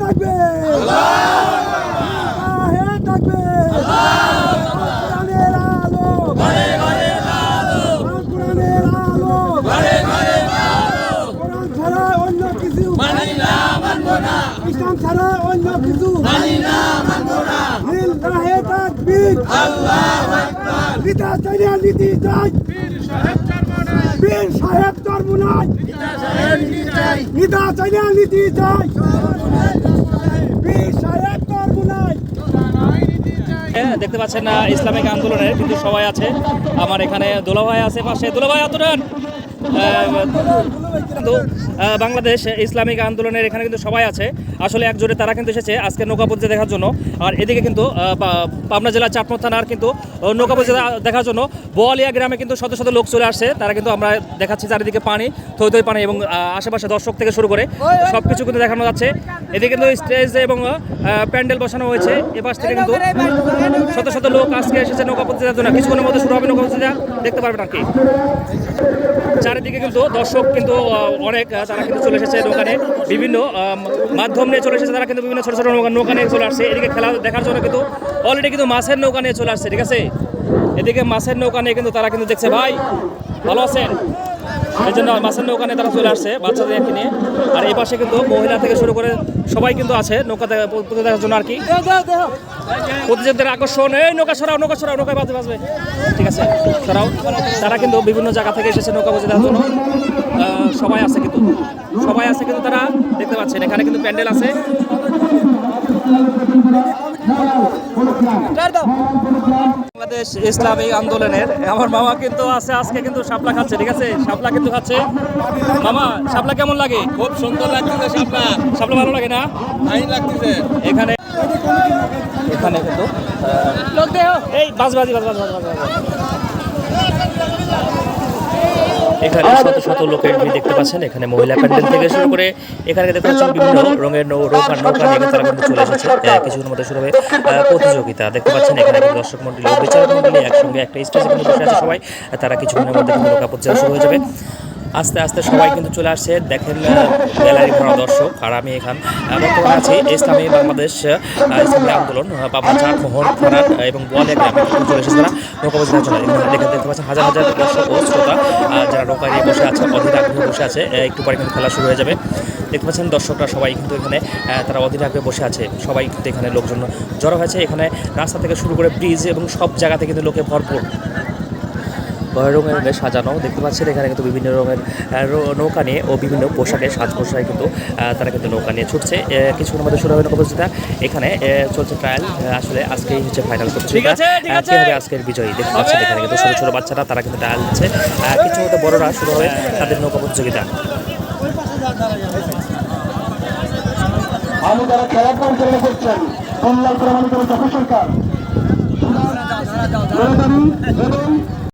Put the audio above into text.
থাকবে থাকবে ইসলাম ছাড়া অন্য কিছু লিল্লাহে তাকবীর নিতা চাইয়া নীতি চাই বীর সাহেব ধর্ম নাই চাইয়া নীতি চাই Hello. দেখতে পাচ্ছেন না, ইসলামিক আন্দোলনের কিন্তু সবাই আছে। আমার এখানে দুলাভাই আছে পাশে। দুলাভাই, আতুরান! কিন্তু বাংলাদেশ ইসলামিক আন্দোলনের এখানে কিন্তু সবাই আছে। আসলে একজোটে তারা কিন্তু এসেছে আজকে নৌকাপতি দেখার জন্য। আর এদিকে কিন্তু পাবনা জেলার চাটমোর থানার কিন্তু নৌকাপতি দেখার জন্য বোয়ালিয়া গ্রামে কিন্তু শত শত লোক চলে আসছে। তারা কিন্তু আমরা দেখাচ্ছি চারিদিকে পানি, থই থই পানি এবং আশেপাশে দর্শক থেকে শুরু করে সব কিছু কিন্তু দেখানো যাচ্ছে। এদিকে কিন্তু স্টেজ এবং প্যান্ডেল বসানো হয়েছে। এপাশ থেকে কিন্তু শত শত লোক আজকে এসেছে নৌকা প্রতিযোগিতার জন্য। কিছুক্ষণের মধ্যে শুরু হবে নৌকা প্রতিযোগিতা। দেখতে পারবেন আর কি। চারিদিকে কিন্তু দর্শক কিন্তু অনেক তারা কিন্তু চলে এসেছে দোকানে বিভিন্ন মাধ্যম নিয়ে চলে এসেছে। তারা কিন্তু বিভিন্ন ছোটো ছোটো নৌকা নৌকা নিয়ে চলে আসছে। এদিকে খেলা দেখার জন্য কিন্তু অলরেডি কিন্তু মাছের নৌকা নিয়ে চলে আসছে ঠিক আছে? এদিকে মাছের নৌকা নিয়ে কিন্তু তারা কিন্তু দেখছে ভাই ভালো আছেন? এই জন্য মাছের নৌকা নিয়ে তারা চলে আসছে বাচ্চাদের নিয়ে। আর এই পাশে কিন্তু মহিলা থেকে শুরু করে সবাই কিন্তু আছে নৌকা দেখার জন্য আর কি। প্রতিযোগিতার আকর্ষণ এই নৌকা সরাও নৌকা সরাও নৌকা বাজবে বাজবে। ঠিক আছে সরাও। তারা কিন্তু বিভিন্ন জায়গা থেকে এসেছে নৌকা বাজে দেওয়ার জন্য। সবাই আছে সবাই আছে কিন্তু তারা দেখতে পাচ্ছেন এখানে কিন্তু প্যান্ডেল আছে। বাংলাদেশ ইসলামিক আন্দোলনের আমার মামা কিন্তু আছে আজকে কিন্তু শাপলা খাচ্ছে ঠিক আছে? শাপলা কিন্তু খাচ্ছে। মামা শাপলা কেমন লাগে? খুব সুন্দর লাগতেছে শাপলা। শাপলা ভালো লাগে না? আইন লাগতেছে। এখানে এখানে কিন্তু এই বাজ বাজি বাজ বাজ বাজ বাজ, বাজ, বাজ। এখানে শত শত লোকের ভিড় দেখতে পাচ্ছেন। এখানে মহিলা প্যান্ডেল থেকে শুরু করে এখানে দেখতে পাচ্ছেন বিভিন্ন রঙের নৌকা নৌকা নিয়ে তারা কিন্তু চলে এসেছে। কিছুক্ষণের মধ্যে শুরু হবে প্রতিযোগিতা। দেখতে পাচ্ছেন এখানে দর্শক মন্ডলী ও বিচারক মন্ডলী একসঙ্গে একটা স্টেজে কিন্তু বসে আছে সবাই। তারা কিছুক্ষণের মধ্যে কিন্তু নৌকা প্রতিযোগিতা শুরু হয়ে যাবে। আস্তে আস্তে সবাই কিন্তু চলে আসছে। দেখেন গ্যালারি ভরা দর্শক আর আমি এখান বর্তমানে আছি। ইসলামী বাংলাদেশ ইসলামী আন্দোলন আহ, পাবনা চার মোহন এবং বোয়ালিয়া গ্রামে চলে এসেছে তারা। নৌকা প্রতিযোগিতার জন্য দেখতে পাচ্ছেন হাজার হাজার দর্শক ও আছে অধীর আগ্রহে বসে আছে। একটু পরে কিন্তু খেলা শুরু হয়ে যাবে। দেখতে পাচ্ছেন দর্শকরা সবাই কিন্তু এখানে তারা অধীর আগ্রহে বসে আছে। সবাই কিন্তু এখানে লোকজন জড়ো হয়েছে। এখানে রাস্তা থেকে শুরু করে ব্রিজ এবং সব জায়গাতে কিন্তু লোকে ভরপুর। রঙের রঙে সাজানো দেখতে পাচ্ছেন এখানে কিন্তু বিভিন্ন রঙের নৌকা নিয়ে ও বিভিন্ন পোশাকে সাজ পোশাকে কিন্তু তারা কিন্তু নৌকা নিয়ে ছুটছে। আহ, কিছুক্ষণ মধ্যে শুরু হবে নৌকা প্রতিযোগিতা এখানে চলছে ট্রায়াল আসলে আজকেই হচ্ছে ফাইনাল প্রতিযোগিতা আছে, ঠিক আছে। হবে আজকের বিজয়ী দেখতে পাচ্ছেন এখানে কিন্তু ছোটো ছোটো বাচ্চারা তারা কিন্তু ট্রায়াল দিচ্ছে কিছু মতো বড়রা শুরু হবে তাদের নৌকা প্রতিযোগিতা। আমি যারা খেলা পরিচালনা করছেন কল্যাণ প্রমাণিত সরকার। এবং